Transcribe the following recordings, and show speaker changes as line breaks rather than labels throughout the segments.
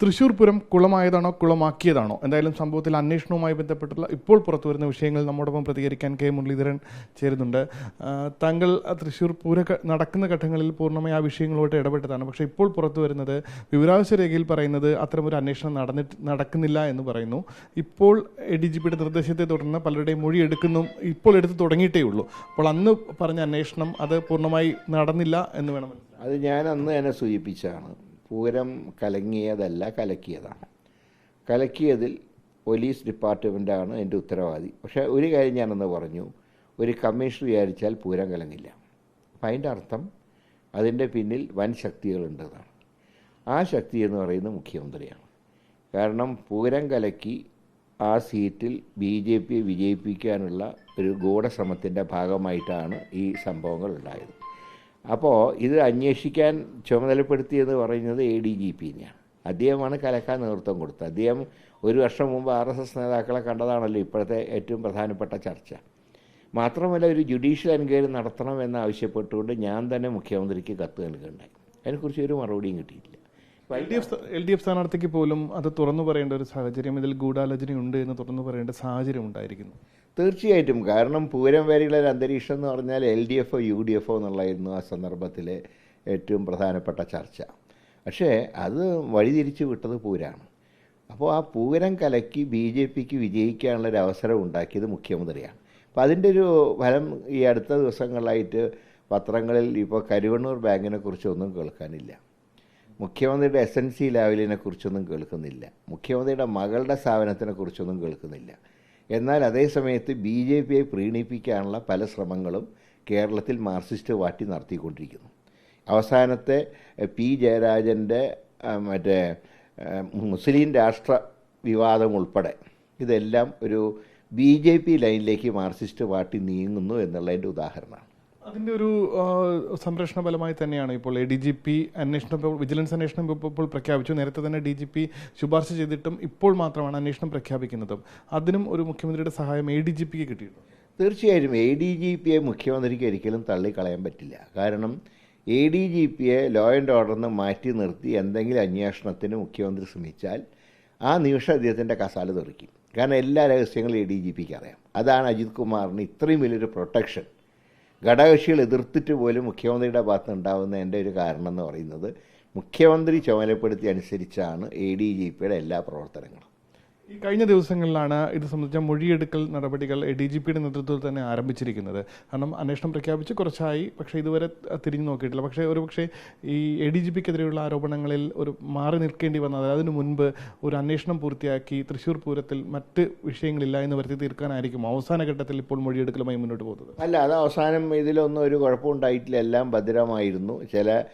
തൃശൂർ പൂരം കുളമായതാണോ കുളമാക്കിയതാണോ? എന്തായാലും സംഭവത്തിൽ അന്വേഷണവുമായി ബന്ധപ്പെട്ടുള്ള ഇപ്പോൾ പുറത്തു വരുന്ന വിഷയങ്ങൾ നമ്മോടൊപ്പം പ്രതികരിക്കാൻ കെ മുരളീധരൻ ചേരുന്നുണ്ട്. താങ്കൾ തൃശ്ശൂർ പൂര നടക്കുന്ന ഘട്ടങ്ങളിൽ പൂർണമായി ആ വിഷയങ്ങളോട്ട് ഇടപെട്ടതാണ്. പക്ഷേ ഇപ്പോൾ പുറത്തു വരുന്നത് വിവരാവശ്യ രേഖയിൽ പറയുന്നത് അത്തരമൊരു അന്വേഷണം നടന്നിട്ട് നടക്കുന്നില്ല എന്ന് പറയുന്നു. ഇപ്പോൾ ഡി ജി പിയുടെ നിർദ്ദേശത്തെ തുടർന്ന് പലരുടെയും മൊഴി എടുക്കുന്നു ഇപ്പോൾ എടുത്ത് തുടങ്ങിയിട്ടേ ഉള്ളൂ. അപ്പോൾ അന്ന് പറഞ്ഞ അന്വേഷണം അത് പൂർണമായി നടന്നില്ല എന്ന് വേണം.
അത് ഞാൻ അന്ന് തന്നെ സൂചിപ്പിച്ചതാണ്. പൂരം കലങ്ങിയതല്ല കലക്കിയതാണ്. കലക്കിയതിൽ പോലീസ് ഡിപ്പാർട്ട്മെന്റാണ് എന്റെ ഉത്തരവാദി. പക്ഷേ ഒരു കാര്യം ഞാനെന്ന് പറഞ്ഞു. ഒരു കമ്മീഷൻ വിചാരിച്ചാൽ പൂരം കലങ്ങില്ല. അപ്പം അതിന്റെ അർത്ഥം അതിന്റെ പിന്നിൽ വൻ ശക്തികളുണ്ടെന്നാണ്. ആ ശക്തി എന്ന് പറയുന്നത് മുഖ്യമന്ത്രിയാണ്. കാരണം പൂരം കലക്കി ആ സീറ്റിൽ ബി ജെ പി വിജയിപ്പിക്കാനുള്ള ഒരു ഗൂഢശ്രമത്തിന്റെ ഭാഗമായിട്ടാണ് ഈ സംഭവങ്ങൾ ഉണ്ടായത്. അപ്പോൾ ഇത് അന്വേഷിക്കാൻ ചുമതലപ്പെടുത്തിയെന്ന് പറയുന്നത് എ ഡി ജി പിന്നെയാണ് അദ്ദേഹമാണ് കലക്കാൻ നേതൃത്വം കൊടുത്തത്. അദ്ദേഹം ഒരു വർഷം മുമ്പ് ആർ എസ് എസ് നേതാക്കളെ കണ്ടതാണല്ലോ ഇപ്പോഴത്തെ ഏറ്റവും പ്രധാനപ്പെട്ട ചർച്ച. മാത്രമല്ല ഒരു ജുഡീഷ്യൽ എൻക്വയറി നടത്തണമെന്ന് ആവശ്യപ്പെട്ടുകൊണ്ട് ഞാൻ തന്നെ മുഖ്യമന്ത്രിക്ക് കത്ത് നൽകുകയുണ്ടായി അതിനെക്കുറിച്ച് ഒരു മറുപടിയും കിട്ടിയിട്ടില്ല.
L D F L D F സ്ഥാനാർത്ഥിക്ക് പോലും അത് തുറന്നു പറയേണ്ട ഒരു സാഹചര്യം ഇതിൽ ഗൂഢാലോചനയുണ്ട് എന്ന് തുറന്നു പറയേണ്ട സാഹചര്യം ഉണ്ടായിരിക്കുന്നു.
തീർച്ചയായിട്ടും. കാരണം പൂരം വരെയുള്ള ഒരു അന്തരീക്ഷം എന്ന് പറഞ്ഞാൽ എൽ ഡി എഫോ യു ഡി എഫോ എന്നുള്ളതായിരുന്നു ആ സന്ദർഭത്തിലെ ഏറ്റവും പ്രധാനപ്പെട്ട ചർച്ച. പക്ഷേ അത് വഴിതിരിച്ചു വിട്ടത് പൂരാണ്. അപ്പോൾ ആ പൂരം കലക്കി ബി ജെ പിക്ക് വിജയിക്കാനുള്ള ഒരു അവസരം ഉണ്ടാക്കിയത് മുഖ്യമന്ത്രിയാണ്. അപ്പോൾ അതിന്റെ ഒരു ഫലം ഈ അടുത്ത ദിവസങ്ങളായിട്ട് പത്രങ്ങളിൽ ഇപ്പോൾ കരുവണ്ണൂർ ബാങ്കിനെ കുറിച്ചൊന്നും കേൾക്കാനില്ല. മുഖ്യമന്ത്രിയുടെ എസ് എൻ സി ലാവലിനെ കുറിച്ചൊന്നും കേൾക്കുന്നില്ല. മുഖ്യമന്ത്രിയുടെ മകളുടെ സ്ഥാപനത്തിനെ കുറിച്ചൊന്നും കേൾക്കുന്നില്ല. എന്നാൽ അതേ സമയത്ത് ബി ജെ പിയെ പ്രീണിപ്പിക്കാനുള്ള പല ശ്രമങ്ങളും കേരളത്തിൽ മാർക്സിസ്റ്റ് പാർട്ടി നടത്തിക്കൊണ്ടിരിക്കുന്നു. അവസാനത്തെ പി ജയരാജന്റെ മറ്റേ മുസ്ലിം രാഷ്ട്ര വിവാദം ഉൾപ്പെടെ ഇതെല്ലാം ഒരു ബി ജെ പി ലൈനിലേക്ക് മാർക്സിസ്റ്റ് പാർട്ടി നീങ്ങുന്നു എന്നുള്ളതിന്റെ ഉദാഹരണമാണ്.
അതിന്റെ ഒരു സംരക്ഷണ ഫലമായി തന്നെയാണ് ഇപ്പോൾ എ ഡി ജി പി അന്വേഷണം വിജിലൻസ് അന്വേഷണം ഇപ്പോൾ പ്രഖ്യാപിച്ചു. നേരത്തെ തന്നെ ഡി ജി പി ശുപാർശ ചെയ്തിട്ടും ഇപ്പോൾ മാത്രമാണ് അന്വേഷണം പ്രഖ്യാപിക്കുന്നത്. അതിനും ഒരു മുഖ്യമന്ത്രിയുടെ സഹായം എ ഡി ജി പിക്ക് കിട്ടിയിട്ടുണ്ട്?
തീർച്ചയായും എ ഡി ജി പിയെ മുഖ്യമന്ത്രിക്ക് ഒരിക്കലും തള്ളിക്കളയാൻ പറ്റില്ല. കാരണം എ ഡി ജി പിയെ ലോ ആൻഡ് ഓർഡറിൽ മാറ്റി നിർത്തി എന്തെങ്കിലും അന്വേഷണത്തിന് മുഖ്യമന്ത്രി ശ്രമിച്ചാൽ ആ നിമിഷം അദ്ദേഹത്തിന്റെ കസാല തെറിക്കും. കാരണം എല്ലാ രഹസ്യങ്ങളും എ ഡി ജി പിക്ക് അറിയാം. അതാണ് അജിത് കുമാറിന് ഇത്രയും വലിയൊരു പ്രൊട്ടക്ഷൻ. ഘടകകക്ഷികൾ എതിർത്തിട്ട് പോലും മുഖ്യമന്ത്രിയുടെ ഭാഗത്ത് ഉണ്ടാകുന്നതിന്റെ ഒരു കാരണം എന്ന് പറയുന്നത് മുഖ്യമന്ത്രി ചുമതലപ്പെടുത്തി അനുസരിച്ചാണ് എ ഡി ജി പിയുടെ എല്ലാ പ്രവർത്തനങ്ങളും.
ഈ കഴിഞ്ഞ ദിവസങ്ങളിലാണ് ഇത് സംബന്ധിച്ച മൊഴിയെടുക്കൽ നടപടികൾ ഡി ജി പിയുടെ നേതൃത്വത്തിൽ തന്നെ ആരംഭിച്ചിരിക്കുന്നത്. കാരണം അന്വേഷണം പ്രഖ്യാപിച്ച് കുറച്ചായി പക്ഷേ ഇതുവരെ തിരിഞ്ഞു നോക്കിയിട്ടില്ല. പക്ഷേ ഒരു പക്ഷേ ഈ എ ഡി ജി പിക്കെതിരെയുള്ള ആരോപണങ്ങളിൽ ഒരു മാറി നിൽക്കേണ്ടി വന്നത് അതിനു മുൻപ് ഒരു അന്വേഷണം പൂർത്തിയാക്കി തൃശ്ശൂർ പൂരത്തിൽ മറ്റ് വിഷയങ്ങളില്ല എന്ന് വരുത്തി തീർക്കാനായിരിക്കും അവസാന ഘട്ടത്തിൽ ഇപ്പോൾ മൊഴിയെടുക്കലുമായി മുന്നോട്ട് പോകുന്നത്.
അല്ല അത് അവസാനം ഇതിലൊന്നും ഒരു കുഴപ്പമുണ്ടായിട്ടില്ല. എല്ലാം ഭദ്രമായിരുന്നു. ചില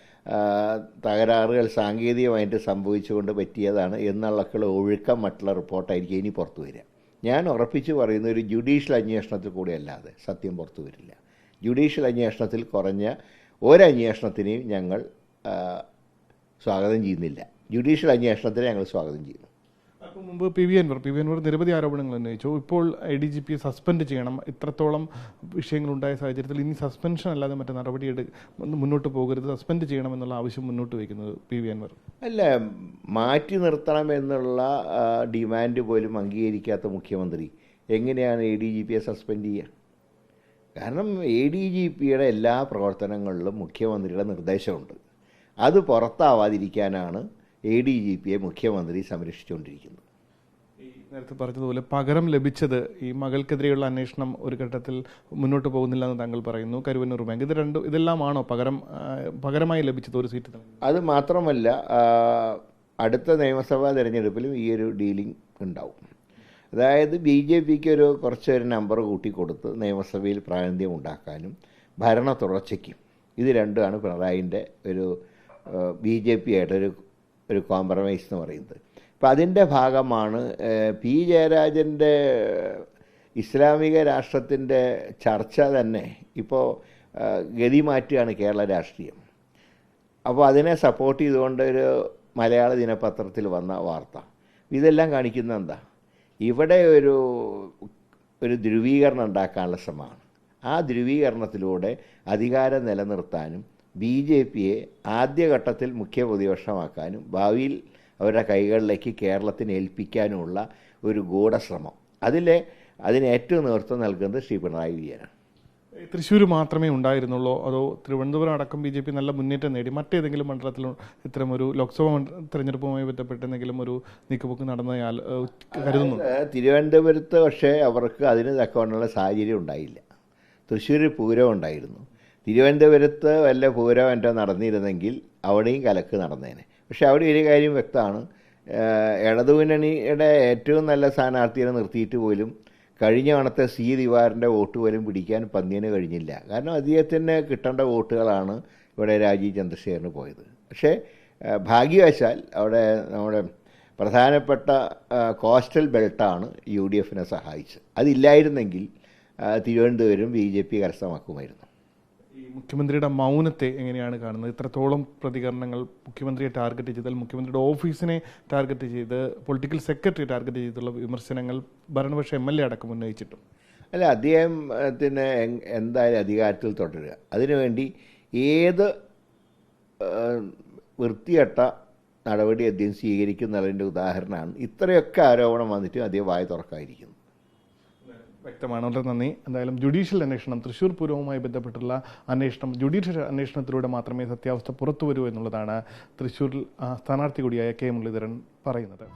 തകരാറുകൾ സാങ്കേതികമായിട്ട് സംഭവിച്ചുകൊണ്ട് പറ്റിയതാണ്. എന്നുള്ളൊക്കെയുള്ള ഒഴുക്കം മറ്റുള്ള റിപ്പോർട്ടായിരിക്കും ഇനി പുറത്തു വരിക. ഞാൻ ഉറപ്പിച്ച് പറയുന്ന ഒരു ജുഡീഷ്യൽ അന്വേഷണത്തിൽ കൂടി അല്ലാതെ സത്യം പുറത്തു വരില്ല. ജുഡീഷ്യൽ അന്വേഷണത്തിൽ കുറഞ്ഞ ഒരന്വേഷണത്തിനെയും ഞങ്ങൾ സ്വാഗതം ചെയ്യുന്നില്ല. ജുഡീഷ്യൽ അന്വേഷണത്തിനെ ഞങ്ങൾ സ്വാഗതം ചെയ്യുന്നു.
അപ്പോൾ മുമ്പ് P V Anvar. P V Anvar നിരവധി ആരോപണങ്ങൾ ഉന്നയിച്ചു. ഇപ്പോൾ ഐ ഡി ജി പിയെ സസ്പെൻഡ് ചെയ്യണം. ഇത്രത്തോളം വിഷയങ്ങളുണ്ടായ സാഹചര്യത്തിൽ ഇനി സസ്പെൻഷൻ അല്ലാതെ മറ്റു നടപടി മുന്നോട്ട് പോകരുത്. സസ്പെൻഡ് ചെയ്യണം എന്നുള്ള ആവശ്യം മുന്നോട്ട് വയ്ക്കുന്നത് പി വി അൻവർ.
അല്ല മാറ്റി നിർത്തണം എന്നുള്ള ഡിമാൻഡ് പോലും അംഗീകരിക്കാത്ത മുഖ്യമന്ത്രി എങ്ങനെയാണ് എ ഡി ജി പിയെ സസ്പെൻഡ് ചെയ്യുക കാരണം എ ഡി ജി പിയുടെ എല്ലാ പ്രവർത്തനങ്ങളിലും മുഖ്യമന്ത്രിയുടെ നിർദ്ദേശമുണ്ട്. അത് പുറത്താവാതിരിക്കാനാണ് എ ഡി ജി പിയെ മുഖ്യമന്ത്രി സംരക്ഷിച്ചുകൊണ്ടിരിക്കുന്നത്
നേരത്തെ പറഞ്ഞതുപോലെ പകരം ലഭിച്ചത് ഈ മകൾക്കെതിരെയുള്ള അന്വേഷണം ഒരു ഘട്ടത്തിൽ മുന്നോട്ട് പോകുന്നില്ല എന്ന് താങ്കൾ പറയുന്നു. കരുവന്നൂർ ബാങ്ക്. ഇത് രണ്ടും ഇതെല്ലാമാണോ പകരം പകരമായി ലഭിച്ചത് ഒരു സീറ്റ്
അത് മാത്രമല്ല അടുത്ത നിയമസഭാ തെരഞ്ഞെടുപ്പിലും ഈ ഒരു ഡീലിംഗ് ഉണ്ടാവും. അതായത് ബി ജെ പിക്ക് ഒരു കുറച്ച് ഒരു നമ്പർ കൂട്ടിക്കൊടുത്ത് നിയമസഭയിൽ പ്രാതിനിധ്യം ഉണ്ടാക്കാനും ഭരണ തുടർച്ചയ്ക്കും. ഇത് രണ്ടുമാണ് പിണറായിന്റെ ഒരു ബി ജെ പി ആയിട്ടൊരു ഒരു കോംപ്രമൈസ് എന്ന് പറയുന്നത്. അപ്പം അതിന്റെ ഭാഗമാണ് പി ജയരാജന്റെ ഇസ്ലാമിക രാഷ്ട്രത്തിന്റെ ചർച്ച തന്നെ ഇപ്പോൾ ഗതി മാറ്റുകയാണ് കേരള രാഷ്ട്രീയം. അപ്പോൾ അതിനെ സപ്പോർട്ട് ചെയ്തുകൊണ്ട് ഒരു മലയാള ദിനപത്രത്തിൽ വന്ന വാർത്ത. ഇതെല്ലാം കാണിക്കുന്ന എന്താ? ഇവിടെ ഒരു ഒരു ധ്രുവീകരണം ഉണ്ടാക്കാനുള്ള ശ്രമമാണ്. ആ ധ്രുവീകരണത്തിലൂടെ അധികാരം നിലനിർത്താനും ബി ജെ പിയെ ആദ്യഘട്ടത്തിൽ മുഖ്യ പ്രതിപക്ഷമാക്കാനും ഭാവിയിൽ അവരുടെ കൈകളിലേക്ക് കേരളത്തിന് ഏൽപ്പിക്കാനുമുള്ള ഒരു ഗൂഢശ്രമം. അതിലെ അതിന് ഏറ്റവും നേതൃത്വം നൽകുന്നത് ശ്രീ പിണറായി വിജയനാണ്.
തൃശ്ശൂർ മാത്രമേ ഉണ്ടായിരുന്നുള്ളൂ? അതോ തിരുവനന്തപുരം അടക്കം ബി ജെ പി നല്ല മുന്നേറ്റം നേടി? മറ്റേതെങ്കിലും മണ്ഡലത്തിൽ ഇത്തരം ഒരു ലോക്സഭാ തിരഞ്ഞെടുപ്പുമായി തെരഞ്ഞെടുപ്പുമായി ബന്ധപ്പെട്ട് എന്തെങ്കിലും ഒരു നീക്കുപോക്ക് നടന്നയാൽ കരുതുന്നു?
തിരുവനന്തപുരത്ത് പക്ഷേ അവർക്ക് അതിന് തക്കവണ്ണുള്ള സാഹചര്യം ഉണ്ടായില്ല. തൃശ്ശൂരിൽ പൂരം ഉണ്ടായിരുന്നു. തിരുവനന്തപുരത്ത് വല്ല പൂരം എന്റെ നടന്നിരുന്നെങ്കിൽ അവിടെയും കലക്ക് നടന്നേനെ. പക്ഷേ അവിടെ ഒരു കാര്യം വ്യക്തമാണ്. ഇടതുമുന്നണിയുടെ ഏറ്റവും നല്ല സ്ഥാനാർത്ഥിയെ നിർത്തിയിട്ട് പോലും കഴിഞ്ഞ ഓണത്തെ സി ദിവാറിന്റെ വോട്ട് പോലും പിടിക്കാൻ പന്നിയന് കഴിഞ്ഞില്ല. കാരണം അദ്ദേഹത്തിന് കിട്ടേണ്ട വോട്ടുകളാണ് ഇവിടെ രാജീവ് ചന്ദ്രശേഖരന് പോയത്. പക്ഷേ ഭാഗ്യവശാൽ അവിടെ നമ്മുടെ പ്രധാനപ്പെട്ട കോസ്റ്റൽ ബെൽട്ടാണ് യു ഡി എഫിനെ സഹായിച്ചത്. അതില്ലായിരുന്നെങ്കിൽ തിരുവനന്തപുരം ബി ജെ പി കരസ്ഥമാക്കുമായിരുന്നു.
മുഖ്യമന്ത്രിയുടെ മൗനത്തെ എങ്ങനെയാണ് കാണുന്നത്? ഇത്രത്തോളം പ്രതികരണങ്ങൾ മുഖ്യമന്ത്രിയെ ടാർഗറ്റ് ചെയ്താൽ മുഖ്യമന്ത്രിയുടെ ഓഫീസിനെ ടാർഗറ്റ് ചെയ്ത് പൊളിറ്റിക്കൽ സെക്രട്ടറി ടാർഗറ്റ് ചെയ്തുള്ള വിമർശനങ്ങൾ ഭരണപക്ഷ എം എൽ എ അടക്കം ഉന്നയിച്ചിട്ടും.
അല്ല അദ്ദേഹത്തിന് എന്തായാലും അധികാരത്തിൽ തുടരുക. അതിനുവേണ്ടി ഏത് വൃത്തിയട്ട നടപടി അദ്ദേഹം സ്വീകരിക്കുന്നതിന്റെ ഉദാഹരണമാണ്. ഇത്രയൊക്കെ ആരോപണം വന്നിട്ടും അദ്ദേഹം വായ തുറക്കാതിരിക്കുന്നു.
വ്യക്തമാണ് വളരെ നന്ദി. എന്തായാലും ജുഡീഷ്യൽ അന്വേഷണം തൃശൂർ പൂരവുമായി ബന്ധപ്പെട്ടുള്ള അന്വേഷണം ജുഡീഷ്യൽ അന്വേഷണത്തിലൂടെ മാത്രമേ സത്യാവസ്ഥ പുറത്തു വരൂ എന്നുള്ളതാണ് തൃശൂരിൽ സ്ഥാനാർത്ഥി കൂടിയായ കെ മുരളീധരൻ പറയുന്നത്.